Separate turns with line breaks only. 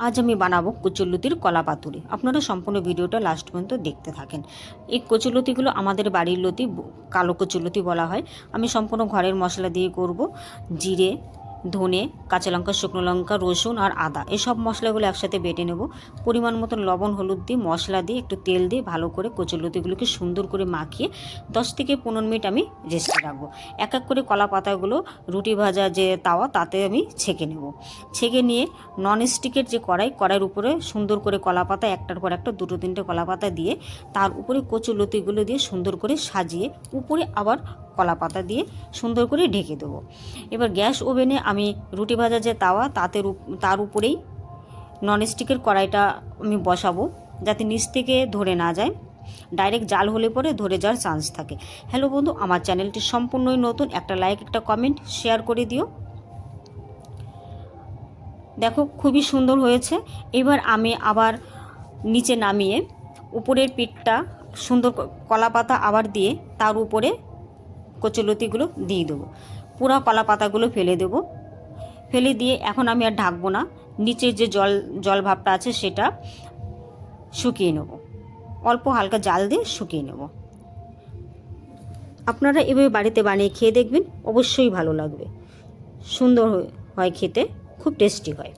আজ আমি বানাবো কচুরলতির কলা পাতুরি। আপনারা সম্পূর্ণ ভিডিওটা লাস্ট পর্যন্ত দেখতে থাকেন। এই কচুলতিগুলো আমাদের বাড়ির লতি, কালো কচুলতি বলা হয়। আমি সম্পূর্ণ ঘরের মশলা দিয়ে করব জিরে ধনে, কাঁচা লঙ্কা, শুকনো লঙ্কা, রসুন আর আদা। এসব মশলাগুলো একসাথে বেটে নেব। পরিমাণ মতন লবণ, হলুদ দিয়ে, মশলা দিয়ে একটু তেল দিয়ে ভালো করে কচুরলতিগুলোকে সুন্দর করে মাখিয়ে দশ থেকে পনেরো মিনিট আমি রেস্টে রাখব। এক এক করে কলা পাতাগুলো, রুটি ভাজা যে তাওয়া, তাতে আমি ছেঁকে নেব। ছেঁকে নিয়ে নন স্টিকের যে কড়াই, কড়াইয়ের উপরে সুন্দর করে কলা পাতা, একটার পর একটা, দুটো, তিনটে কলা পাতা দিয়ে তার উপরে কচু লতিগুলো দিয়ে সুন্দর করে সাজিয়ে উপরে আবার কলা পাতা দিয়ে সুন্দর করে ঢেকে দেবো। এবার গ্যাস ওভেনে আমি রুটি ভাজা যে তাওয়া, তাতে তার উপরেই ননস্টিকের কড়াইটা আমি বসাবো, যাতে নিচ থেকে ধরে না যায়। ডাইরেক্ট জাল হলে পরে ধরে যাওয়ার চান্স থাকে। হ্যালো বন্ধু, আমার চ্যানেলটি সম্পূর্ণই নতুন। একটা লাইক একটা কমেন্ট শেয়ার করে দিও। দেখো, খুবই সুন্দর হয়েছে। এবার আমি আবার নিচে নামিয়ে উপরের পিঠটা সুন্দর কলা পাতা আবার দিয়ে তার উপরে কচুলতিগুলো দিয়ে দেবো। পুরো কলা পাতাগুলো ফেলে দেবো। ফেলে দিয়ে এখন আমি আর ঢাকবো না। নিচের যে জল জল ভাবটা আছে সেটা শুকিয়ে নেব। অল্প হালকা জাল দিয়ে শুকিয়ে নেব। আপনারা এভাবে বাড়িতে বানিয়ে খেয়ে দেখবেন, অবশ্যই ভালো লাগবে। সুন্দর হয়- খেতে, খুব টেস্টি হয়।